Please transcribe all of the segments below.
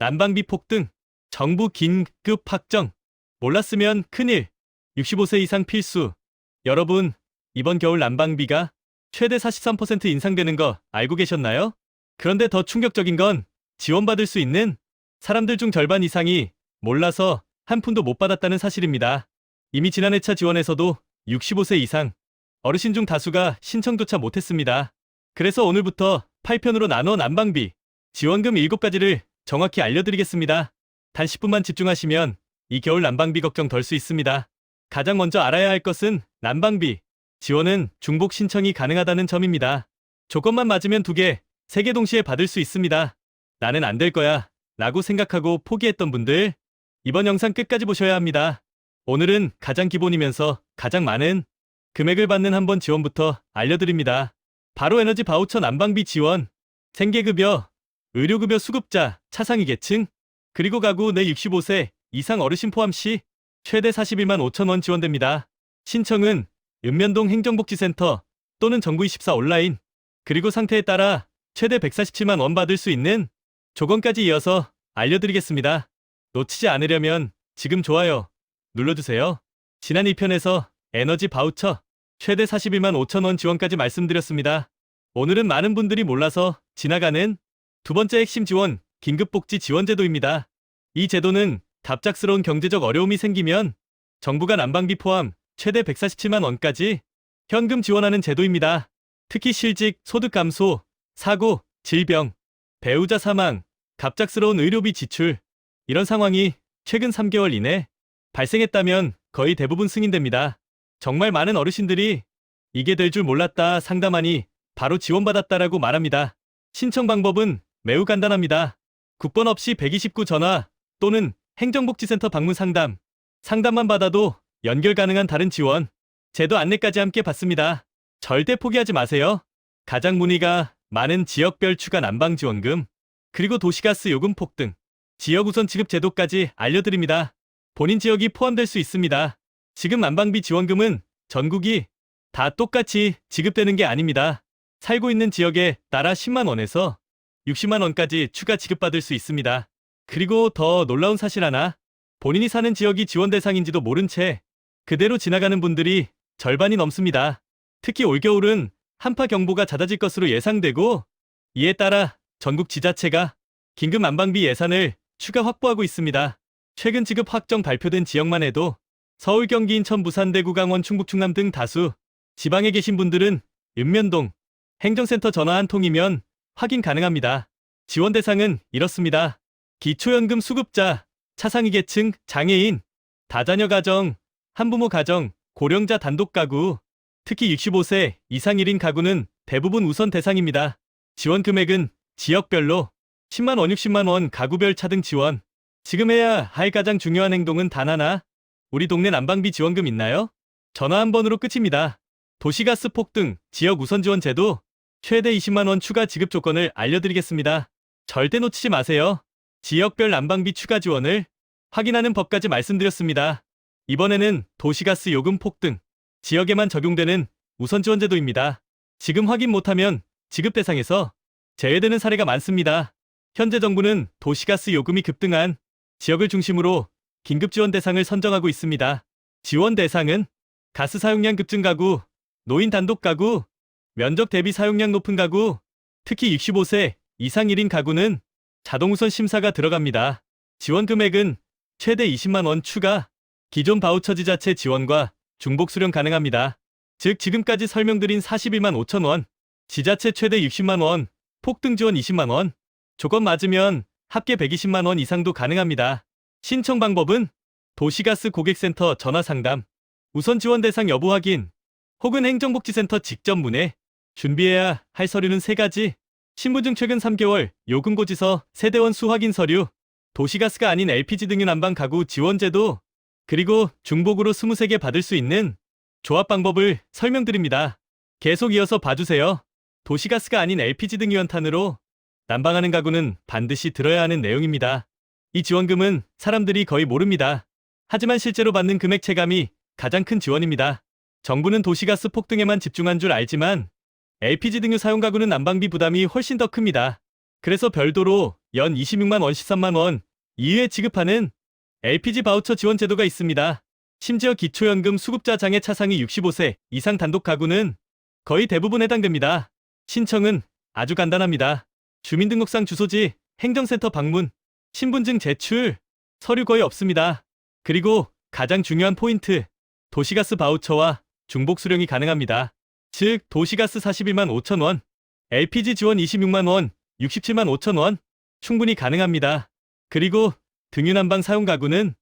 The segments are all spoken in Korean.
난방비 폭등, 정부 긴급 확정. 몰랐으면 큰일. 65세 이상 필수. 여러분, 이번 겨울 난방비가 최대 43% 인상되는 거 알고 계셨나요? 그런데 더 충격적인 건 지원받을 수 있는 사람들 중 절반 이상이 몰라서 한 푼도 못 받았다는 사실입니다. 이미 지난 해차 지원에서도 65세 이상 어르신 중 다수가 신청조차 못했습니다. 그래서 오늘부터 8편으로 나눠 난방비 지원금 7가지를 정확히 알려드리겠습니다. 단 10분만 집중하시면 이 겨울 난방비 걱정 덜 수 있습니다. 가장 먼저 알아야 할 것은 난방비 지원은 중복 신청이 가능하다는 점입니다. 조건만 맞으면 두 개, 세 개 동시에 받을 수 있습니다. 나는 안 될 거야 라고 생각하고 포기했던 분들 이번 영상 끝까지 보셔야 합니다. 오늘은 가장 기본이면서 가장 많은 금액을 받는 한 번 지원부터 알려드립니다. 바로 에너지 바우처 난방비 지원, 생계급여, 의료급여 수급자, 차상위 계층, 그리고 가구 내 65세 이상 어르신 포함 시 최대 41만 5천 원 지원됩니다. 신청은 읍면동 행정복지센터 또는 정부24 온라인, 그리고 상태에 따라 최대 147만 원 받을 수 있는 조건까지 이어서 알려드리겠습니다. 놓치지 않으려면 지금 좋아요 눌러주세요. 지난 2편에서 에너지 바우처 최대 41만 5천 원 지원까지 말씀드렸습니다. 오늘은 많은 분들이 몰라서 지나가는 두 번째 핵심 지원 긴급복지 지원제도입니다. 이 제도는 갑작스러운 경제적 어려움이 생기면 정부가 난방비 포함 최대 147만 원까지 현금 지원하는 제도입니다. 특히 실직, 소득 감소, 사고, 질병, 배우자 사망, 갑작스러운 의료비 지출 이런 상황이 최근 3개월 이내 발생했다면 거의 대부분 승인됩니다. 정말 많은 어르신들이 이게 될 줄 몰랐다 상담하니 바로 지원받았다라고 말합니다. 신청 방법은 매우 간단합니다. 국번 없이 129 전화 또는 행정복지센터 방문 상담. 상담만 받아도 연결 가능한 다른 지원, 제도 안내까지 함께 받습니다. 절대 포기하지 마세요. 가장 문의가 많은 지역별 추가 난방 지원금, 그리고 도시가스 요금 폭등, 지역 우선 지급 제도까지 알려드립니다. 본인 지역이 포함될 수 있습니다. 지금 난방비 지원금은 전국이 다 똑같이 지급되는 게 아닙니다. 살고 있는 지역에 따라 10만 원에서 60만 원까지 추가 지급받을 수 있습니다. 그리고 더 놀라운 사실 하나, 본인이 사는 지역이 지원 대상인지도 모른 채 그대로 지나가는 분들이 절반이 넘습니다. 특히 올겨울은 한파 경보가 잦아질 것으로 예상되고 이에 따라 전국 지자체가 긴급 난방비 예산을 추가 확보하고 있습니다. 최근 지급 확정 발표된 지역만 해도 서울, 경기, 인천, 부산, 대구, 강원, 충북, 충남 등 다수 지방에 계신 분들은 읍면동 행정센터 전화 한 통이면 확인 가능합니다. 지원 대상은 이렇습니다. 기초연금 수급자, 차상위 계층, 장애인, 다자녀 가정, 한부모 가정, 고령자 단독 가구, 특히 65세 이상 1인 가구는 대부분 우선 대상입니다. 지원 금액은 지역별로 10만 원, 60만 원 가구별 차등 지원. 지금 해야 할 가장 중요한 행동은 단 하나. 우리 동네 난방비 지원금 있나요? 전화 한 번으로 끝입니다. 도시가스 폭등, 지역 우선 지원 제도, 최대 20만 원 추가 지급 조건을 알려드리겠습니다. 절대 놓치지 마세요. 지역별 난방비 추가 지원을 확인하는 법까지 말씀드렸습니다. 이번에는 도시가스 요금 폭등, 지역에만 적용되는 우선 지원 제도입니다. 지금 확인 못하면 지급 대상에서 제외되는 사례가 많습니다. 현재 정부는 도시가스 요금이 급등한 지역을 중심으로 긴급 지원 대상을 선정하고 있습니다. 지원 대상은 가스 사용량 급증 가구, 노인 단독 가구, 면적 대비 사용량 높은 가구, 특히 65세 이상 1인 가구는 자동 우선 심사가 들어갑니다. 지원 금액은 최대 20만 원 추가, 기존 바우처 지자체 지원과 중복 수령 가능합니다. 즉 지금까지 설명드린 41만 5천 원, 지자체 최대 60만 원, 폭등 지원 20만 원, 조건 맞으면 합계 120만 원 이상도 가능합니다. 신청 방법은 도시가스 고객센터 전화 상담, 우선 지원 대상 여부 확인, 혹은 행정복지센터 직접 문의, 준비해야 할 서류는 3가지, 신분증 최근 3개월, 요금고지서, 세대원 수 확인 서류, 도시가스가 아닌 LPG 등유 난방 가구 지원제도, 그리고 중복으로 23개 받을 수 있는 조합 방법을 설명드립니다. 계속 이어서 봐주세요. 도시가스가 아닌 LPG 등유 연탄으로 난방하는 가구는 반드시 들어야 하는 내용입니다. 이 지원금은 사람들이 거의 모릅니다. 하지만 실제로 받는 금액 체감이 가장 큰 지원입니다. 정부는 도시가스 폭등에만 집중한 줄 알지만 LPG 등유 사용 가구는 난방비 부담이 훨씬 더 큽니다. 그래서 별도로 연 26만 원, 13만 원 이후에 지급하는 LPG 바우처 지원 제도가 있습니다. 심지어 기초연금 수급자 장애 차상위 65세 이상 단독 가구는 거의 대부분 해당됩니다. 신청은 아주 간단합니다. 주민등록상 주소지, 행정센터 방문, 신분증 제출, 서류 거의 없습니다. 그리고 가장 중요한 포인트, 도시가스 바우처와 중복 수령이 가능합니다. 즉, 도시가스 41만 5천 원, LPG 지원 26만 원, 67만 5천 원 충분히 가능합니다. 그리고 등유난방 사용 가구는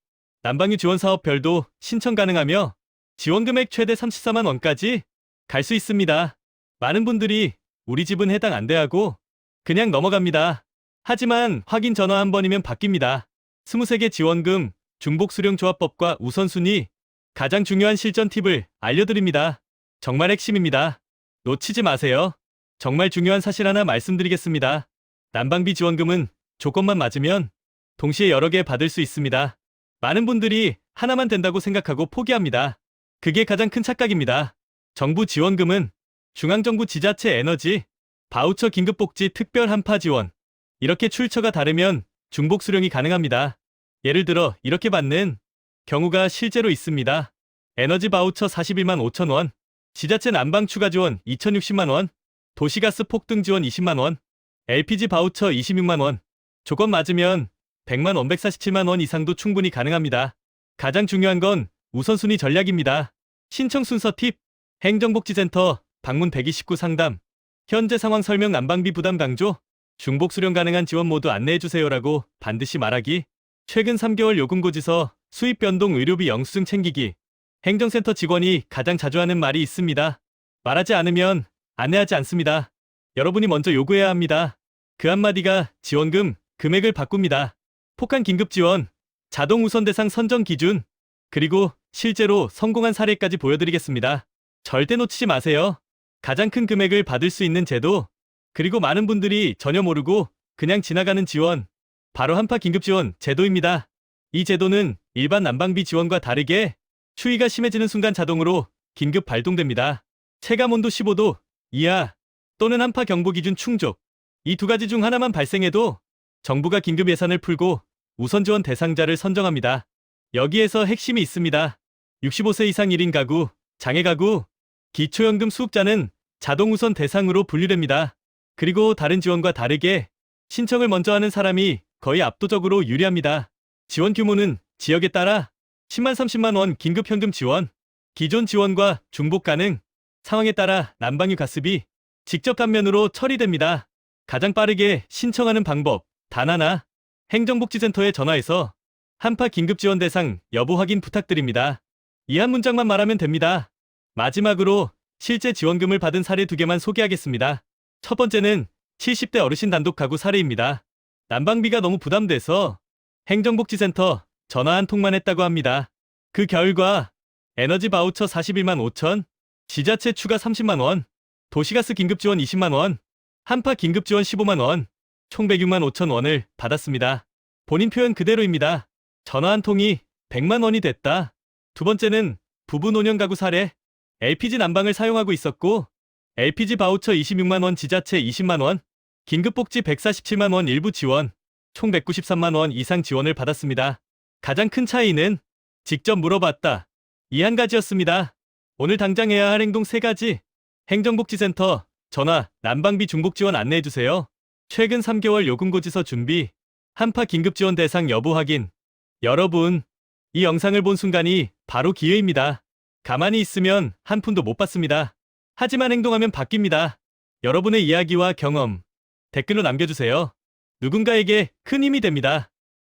난방유 지원 사업 별도 신청 가능하며 지원 금액 최대 34만 원까지 갈 수 있습니다. 많은 분들이 우리 집은 해당 안 돼하고 그냥 넘어갑니다. 하지만 확인 전화 한 번이면 바뀝니다. 23개 지원금, 중복 수령 조합법과 우선순위, 가장 중요한 실전 팁을 알려드립니다. 정말 핵심입니다. 놓치지 마세요. 정말 중요한 사실 하나 말씀드리겠습니다. 난방비 지원금은 조건만 맞으면 동시에 여러 개 받을 수 있습니다. 많은 분들이 하나만 된다고 생각하고 포기합니다. 그게 가장 큰 착각입니다. 정부 지원금은 중앙정부 지자체 에너지, 바우처 긴급복지 특별 한파 지원, 이렇게 출처가 다르면 중복 수령이 가능합니다. 예를 들어 이렇게 받는 경우가 실제로 있습니다. 에너지 바우처 41만 5천 원, 지자체 난방 추가 지원 2,060만 원, 도시가스 폭등 지원 20만 원, LPG 바우처 26만 원. 조건 맞으면 100만 원 147만 원 이상도 충분히 가능합니다. 가장 중요한 건 우선순위 전략입니다. 신청 순서 팁, 행정복지센터 방문 129 상담, 현재 상황 설명 난방비 부담 강조, 중복 수령 가능한 지원 모두 안내해 주세요라고 반드시 말하기, 최근 3개월 요금 고지서, 수입 변동 의료비 영수증 챙기기, 행정센터 직원이 가장 자주 하는 말이 있습니다. 말하지 않으면 안내하지 않습니다. 여러분이 먼저 요구해야 합니다. 그 한마디가 지원금, 금액을 바꿉니다. 폭탄 긴급 지원, 자동 우선 대상 선정 기준, 그리고 실제로 성공한 사례까지 보여드리겠습니다. 절대 놓치지 마세요. 가장 큰 금액을 받을 수 있는 제도, 그리고 많은 분들이 전혀 모르고 그냥 지나가는 지원, 바로 한파 긴급 지원 제도입니다. 이 제도는 일반 난방비 지원과 다르게 추위가 심해지는 순간 자동으로 긴급 발동됩니다. 체감 온도 15도 이하 또는 한파 경보 기준 충족, 이 두 가지 중 하나만 발생해도 정부가 긴급 예산을 풀고 우선 지원 대상자를 선정합니다. 여기에서 핵심이 있습니다. 65세 이상 1인 가구, 장애 가구, 기초연금 수급자는 자동 우선 대상으로 분류됩니다. 그리고 다른 지원과 다르게 신청을 먼저 하는 사람이 거의 압도적으로 유리합니다. 지원 규모는 지역에 따라 10만 30만 원 긴급 현금 지원, 기존 지원과 중복 가능, 상황에 따라 난방유 가스비 직접 감면으로 처리됩니다. 가장 빠르게 신청하는 방법 단 하나 행정복지센터에 전화해서 한파 긴급 지원 대상 여부 확인 부탁드립니다. 이 한 문장만 말하면 됩니다. 마지막으로 실제 지원금을 받은 사례 두 개만 소개하겠습니다. 첫 번째는 70대 어르신 단독 가구 사례입니다. 난방비가 너무 부담돼서 행정복지센터 전화 한 통만 했다고 합니다. 그 결과 에너지 바우처 41만 5천, 지자체 추가 30만 원, 도시가스 긴급 지원 20만 원, 한파 긴급 지원 15만 원, 총 106만 5천 원을 받았습니다. 본인 표현 그대로입니다. 전화 한 통이 100만 원이 됐다. 두 번째는 부부 노년 가구 사례. LPG 난방을 사용하고 있었고 LPG 바우처 26만 원 지자체 20만 원, 긴급복지 147만 원 일부 지원, 총 193만 원 이상 지원을 받았습니다. 가장 큰 차이는 직접 물어봤다. 이 한 가지였습니다. 오늘 당장 해야 할 행동 세 가지. 행정복지센터 전화 난방비 중복 지원 안내해 주세요. 최근 3개월 요금 고지서 준비, 한파 긴급 지원 대상 여부 확인. 여러분, 이 영상을 본 순간이 바로 기회입니다. 가만히 있으면 한 푼도 못 받습니다. 하지만 행동하면 바뀝니다. 여러분의 이야기와 경험, 댓글로 남겨주세요. 누군가에게 큰 힘이 됩니다.